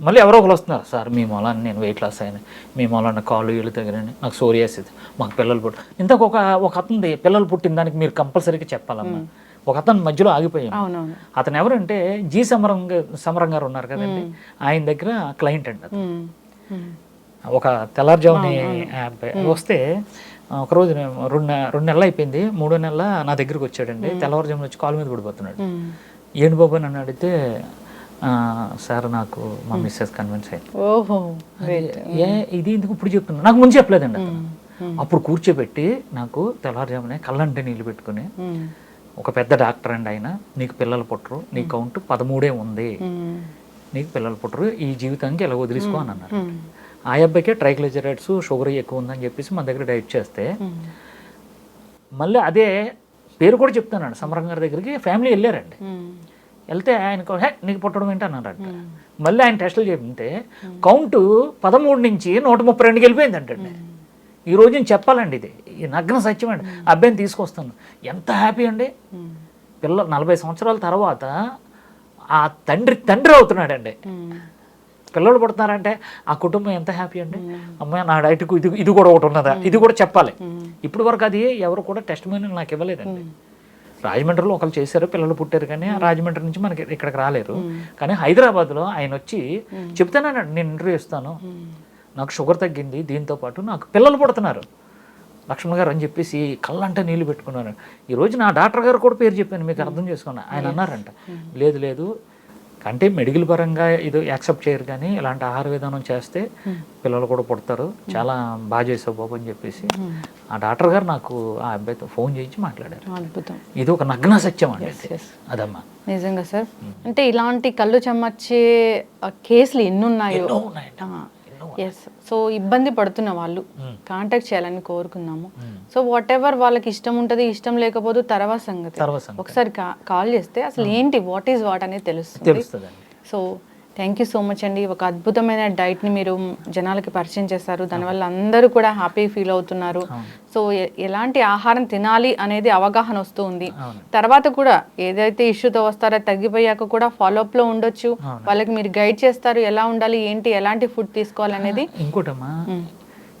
మళ్ళీ ఎవరో ఒకరు వస్తున్నారు. సార్ మీ మూలాన్ని నేను వెయిట్ లాస్ అయ్యాను మీ మూలాన్న కాళ్ళు వీళ్ళు తగినని నాకు సోరియాసిస్ మాకు పిల్లలు పుట్టి ఇంతకు ఒక ఒక అతనిది పిల్లలు పుట్టిన దానికి మీరు కంపల్సరీగా చెప్పాలమ్మా. ఒక అతను మధ్యలో ఆగిపోయాను అతను ఎవరంటే జీ సమరం గా- సమరం గారు ఉన్నారు కదండి. ఆయన దగ్గర క్లయింట్ అండి అతను. ఒక తెల్లారుజాముని వస్తే ఒకరోజు రెండు రెండు నెలలు అయిపోయింది. మూడో నెలల నా దగ్గరికి వచ్చాడండి. తెల్లవారుజామున వచ్చి కాలు మీద పడిపోతున్నాడు. ఏంటి బాబు నన్ను అడిగితే "ఆ, సార్ నాకు మా మిస్సెస్ కన్విన్స్ అయింది. ఓహో ఏ ఇది ఎందుకు ఇప్పుడు చెప్తున్నా? నాకు ముందు చెప్పలేదండి. అప్పుడు కూర్చోబెట్టి నాకు తెల్లారుజామునే కళ్ళంటే నీళ్ళు పెట్టుకుని ఒక పెద్ద డాక్టర్ అండి ఆయన. నీకు పిల్లలు పుట్టరు. నీ కౌంట్ పదమూడే ఉంది. నీకు పిల్లలు పుట్టరు. ఈ జీవితానికి ఎలా వదిలేసుకో అని అన్నారు. ఆ అబ్బాయికే ట్రైగ్లిజరైడ్స్ షుగర్ ఎక్కువ ఉందని చెప్పేసి మన దగ్గర డైట్ చేస్తే. మళ్ళీ అదే పేరు కూడా చెప్తున్నాను సమరం గారి దగ్గరికి ఫ్యామిలీ వెళ్ళారండి. వెళ్తే ఆయనకు హే నీకు పుట్టడం ఏంటి అన్నారంట మళ్ళీ ఆయన టెస్టులు చెప్తే కౌంట్ పదమూడు నుంచి నూట ముప్పై రెండుకి వెళ్ళిపోయింది అంటండి ఈ రోజు నేను చెప్పాలండి ఇది. ఈ నగ్న సత్యం అండి. అబ్బాయిని తీసుకొస్తాను. ఎంత హ్యాపీ అండి. పిల్ల నలభై సంవత్సరాల తర్వాత ఆ తండ్రి తండ్రి అవుతున్నాడండి. పిల్లలు పుడుతున్నారంటే ఆ కుటుంబం ఎంత హ్యాపీ అండి. అమ్మాయి నా డైట్కు ఇది ఇది కూడా ఒకటి ఉన్నదా? ఇది కూడా చెప్పాలి. ఇప్పుడు వరకు అది ఎవరు కూడా టెస్ట్ మెనూ నాకు ఇవ్వలేదండి. రాజమండ్రిలో ఒకరు చేశారు పిల్లలు పుట్టారు కానీ ఆ రాజమండ్రి నుంచి మనకి ఇక్కడికి రాలేరు కానీ హైదరాబాద్లో ఆయన వచ్చి చెప్తానండి నేను ఇంటర్వ్యూ ఇస్తాను. నాకు షుగర్ తగ్గింది దీంతో పాటు నాకు పిల్లలు పుడుతున్నారు. లక్ష్మణ్ గారు అని చెప్పేసి కళ్ళంట నీళ్ళు పెట్టుకున్నారు ఈ రోజు నా డాక్టర్ గారు కూడా పేరు చెప్పాను మీకు అర్థం చేసుకున్నా. ఆయన అన్నారంట లేదు లేదు అంటే మెడికల్ పరంగా ఇది యాక్సెప్ట్ చేయరు కానీ ఇలాంటి ఆహార విధానం చేస్తే పిల్లలు కూడా పుడతారు. చాలా బాగా చేసావు బాబు అని చెప్పేసి. ఆ డాక్టర్ గారు నాకు ఆ అబ్బాయితో ఫోన్ చేయించి మాట్లాడారు. అద్భుతం. ఇది ఒక నగ్న సత్యం అండి. అదమ్మా. నిజంగా సార్. అంటే ఇలాంటి కళ్ళు చెమ్మచ్చే కేసులు ఎన్ని ఉన్నాయో ఎన్నో ఉన్నాయండి. ఎన్నో ఎస్ సో ఇబ్బంది పడుతున్న వాళ్ళు కాంటాక్ట్ చేయాలని కోరుకుందాము సో వాట్ ఎవర్ వాళ్ళకి ఇష్టం ఉంటుంది ఇష్టం లేకపోతే తర్వాత సంగతి. ఒకసారి కాల్ చేస్తే అసలు ఏంటి వాట్ ఈజ్ వాట్ అనేది తెలుస్తుంది. So thank you so much అండి. ఒక అద్భుతమైన డైట్ని మీరు జనాలకి పరిచయం చేస్తారు దానివల్ల అందరూ కూడా హ్యాపీ ఫీల్ అవుతున్నారు. సో ఎలాంటి ఆహారం తినాలి అనేది అవగాహన వస్తూ ఉంది. తర్వాత కూడా ఏదైతే ఇష్యూతో వస్తారో తగ్గిపోయాక కూడా follow-up లో ఉండొచ్చు. వాళ్ళకి మీరు గైడ్ చేస్తారు. ఎలా ఉండాలి ఏంటి ఎలాంటి ఫుడ్ తీసుకోవాలనేది. ఇంకోటమ్మా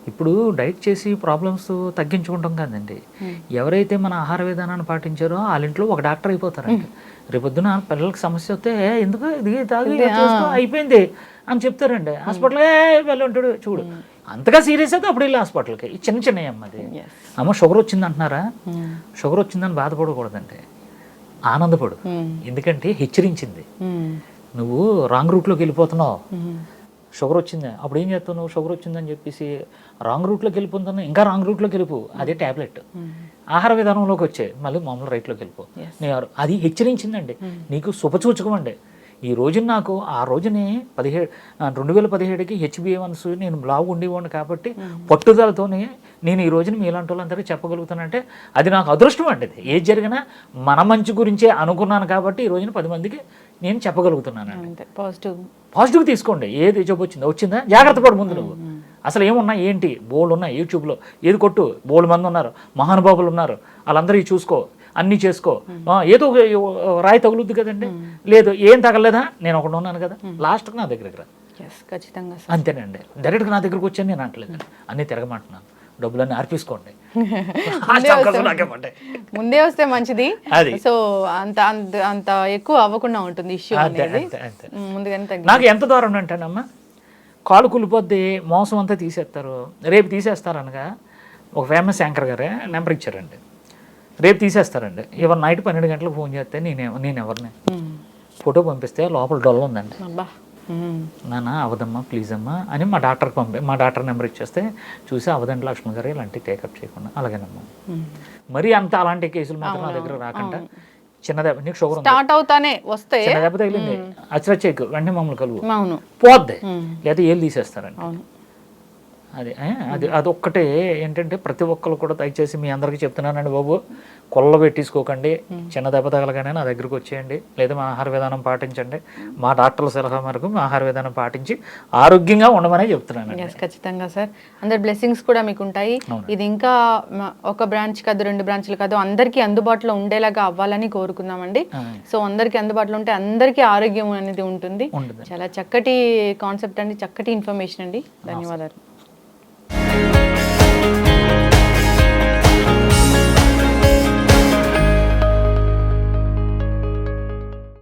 ఇప్పుడు డైట్ చేసి ప్రాబ్లమ్స్ తగ్గించుకుంటాం కాదండి. ఎవరైతే మన ఆహార విధానాన్ని పాటించారో వాళ్ళ ఇంట్లో ఒక డాక్టర్ అయిపోతారండి రేపొద్దున పిల్లలకి సమస్య వస్తే "ఏ, ఎందుకు ఇది తాగి అయిపోయింది అని చెప్తారండి. హాస్పిటల్ వెళ్ళి ఉంటాడు చూడు. అంతగా సీరియస్ అయితే అప్పుడు వెళ్ళి హాస్పిటల్కి. ఈ చిన్న చిన్న అమ్మది అమ్మ షుగర్ వచ్చింది అంటున్నారా షుగర్ వచ్చిందని బాధపడకూడదండి. ఆనందపడు. ఎందుకంటే హెచ్చరించింది. నువ్వు రాంగ్ రూట్లోకి వెళ్ళిపోతున్నావు. షుగర్ వచ్చింది అప్పుడు ఏం చేస్తావు నువ్వు షుగర్ వచ్చిందని చెప్పేసి రాంగ్ రూట్లోకి వెళ్ళిపోతున్నా ఇంకా రాంగ్ రూట్లోకి వెళ్ళిపో అదే ట్యాబ్లెట్ ఆహార విధానంలోకి వచ్చే. మళ్ళీ మామూలు రైట్లోకి వెళ్ళిపో నేను అది హెచ్చరించిందండి. నీకు శుభసూచకం అండి ఈ రోజున నాకు ఆ రోజునే పదిహేడు రెండు వేల పదిహేడుకి హెచ్బిఏవన్స్ నేను బ్లాగ్ ఉండేవాడిని కాబట్టి పట్టుదలతోనే నేను ఈ రోజున మీలాంటి వాళ్ళందరికీ చెప్పగలుగుతానంటే అది నాకు అదృష్టం అండి. ఏది జరిగినా మన మంచి గురించే అనుకున్నాను కాబట్టి ఈ రోజున పది మందికి నేను చెప్పగలుగుతున్నాను అంతే పాజిటివ్ పాజిటివ్ తీసుకోండి. ఏది జబ్బు వచ్చిందా? వచ్చిందా జాగ్రత్త పడు ముందు నువ్వు. అసలు ఏమున్నా ఏంటి? బోల్డ్ ఉన్నాయి యూట్యూబ్లో. ఏది కొట్టు? బోల్డ్ మంది ఉన్నారు. మహానుభావులు ఉన్నారు. వాళ్ళందరికీ చూసుకో. అన్నీ చేసుకో. ఏదో ఒక రాయి తగులుద్ది కదండి? లేదు ఏం తగలేదా నేను ఒకటి ఉన్నాను కదా. లాస్ట్కి నా దగ్గరికి రా. ఖచ్చితంగా అంతేనండి. డైరెక్ట్గా నా దగ్గరికి వచ్చాను నేను అంటలేదు అన్నీ తిరగమంటున్నాను. డబ్బులన్నీ అర్పించుకోండి ముందే వస్తే మంచిది. సో అంత అంత అంత ఎక్కువ అవ్వకుండా ఉంటుంది ఇష్యూ అనేది. ముందుగానే నాకు ఎంత దూరం అంటేనమ్మా కాలు కులిపోద్ది మోసం అంతా తీసేస్తారు. రేపు తీసేస్తారనగా ఒక ఫేమస్ యాంకర్ గారే నెంబర్ ఇచ్చారండి. రేపు తీసేస్తారండి. ఇవాళ నైట్ పన్నెండు గంటలకు ఫోన్ చేస్తే నేను నేను ఎవరిని ఫోటో పంపిస్తే లోపల డొల్ల ఉందండి. నాన్న అవదమ్మా ప్లీజ్ అమ్మా అని మా డాక్టర్కి పంపి మా డాక్టర్ నెంబర్ ఇచ్చేస్తే చూసి అవదండి లక్ష్మణ్ గారు ఇలాంటి టేకప్ చేయకుండా అలాగేనమ్మా. మరి అంత అలాంటి కేసులు మాత్రం నా దగ్గర రాకుండా చిన్న దెబ్బ నీకు షుగర్ స్టార్ట్ అవుతానే వస్తే చిన్న దెబ్బ తగిలింది. అచ్చరచ్చేకు వెంటనే మమ్మల్ని కలువు. అవును. పోద్ది. లేదా ఏళ్ళు తీసేస్తారండి. అది అది అదొక్కటే ఏంటంటే ప్రతి ఒక్కరు కూడా దయచేసి మీ అందరికీ చెప్తున్నానండి బాబు. కొల్ల పెట్టించుకోకండి చిన్న దెబ్బ తగలగానే నా దగ్గరికి వచ్చేయండి. లేదా మా ఆహార విధానం పాటించండి. మా డాక్టర్ల సలహా మేరకు మా ఆహార విధానం పాటించి ఆరోగ్యంగా ఉండమనే చెప్తున్నానండి ఎస్ ఖచ్చితంగా సార్. అందరి బ్లెస్సింగ్స్ కూడా మీకు ఉంటాయి ఇది ఇంకా ఒక బ్రాంచ్ కాదు రెండు బ్రాంచ్లు కాదు అందరికీ అందుబాటులో ఉండేలాగా అవ్వాలని కోరుకుందామండి. సో అందరికీ అందుబాటులో ఉంటే అందరికీ ఆరోగ్యం అనేది ఉంటుంది. చాలా చక్కటి కాన్సెప్ట్ అండి చక్కటి ఇన్ఫర్మేషన్ అండి. ధన్యవాదాలు.